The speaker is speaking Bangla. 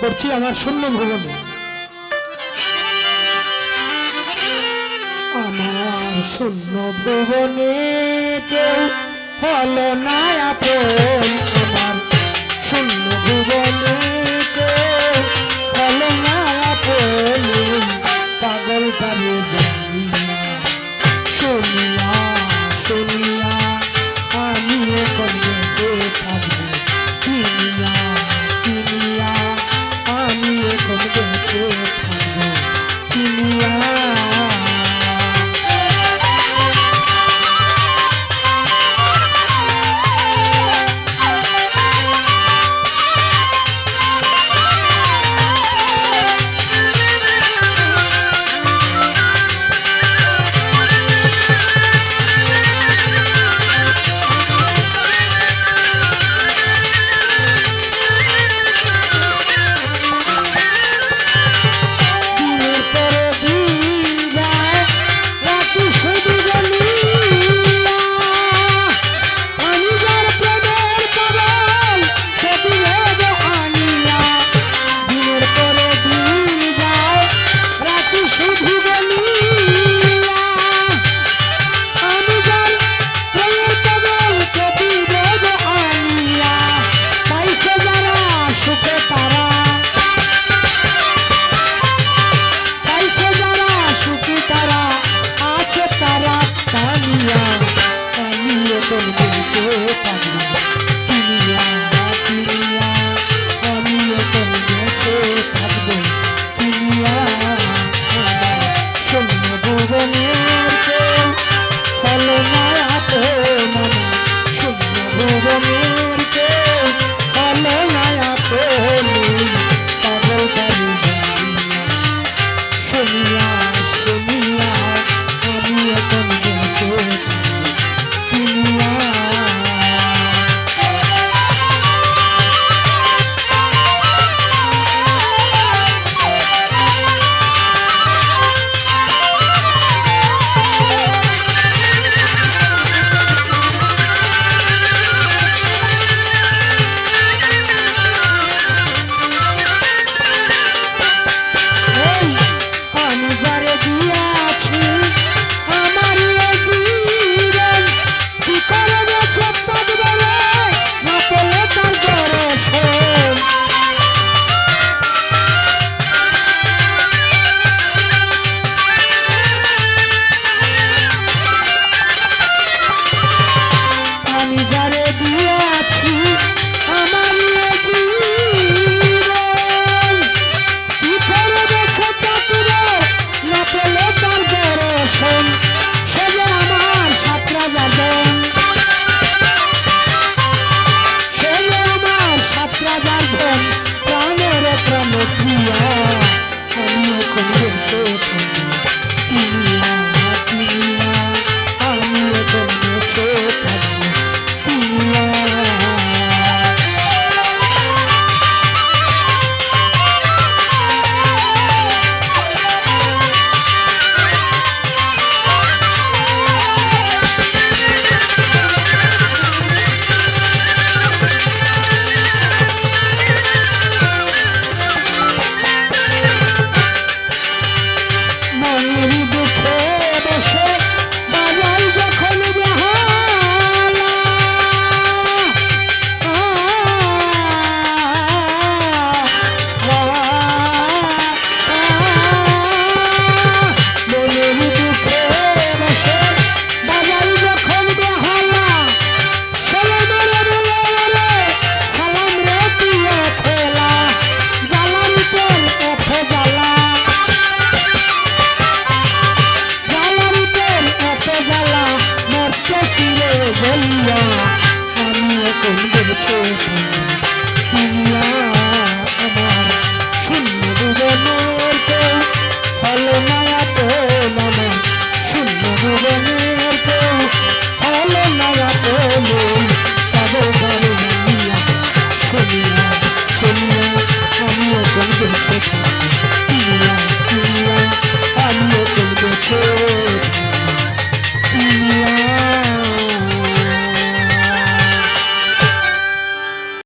করছি আমার শূন্য ভ্রমণে আমার শূন্য ভ্রমণে কেউ হল না আপন। ছিলে বলিয়া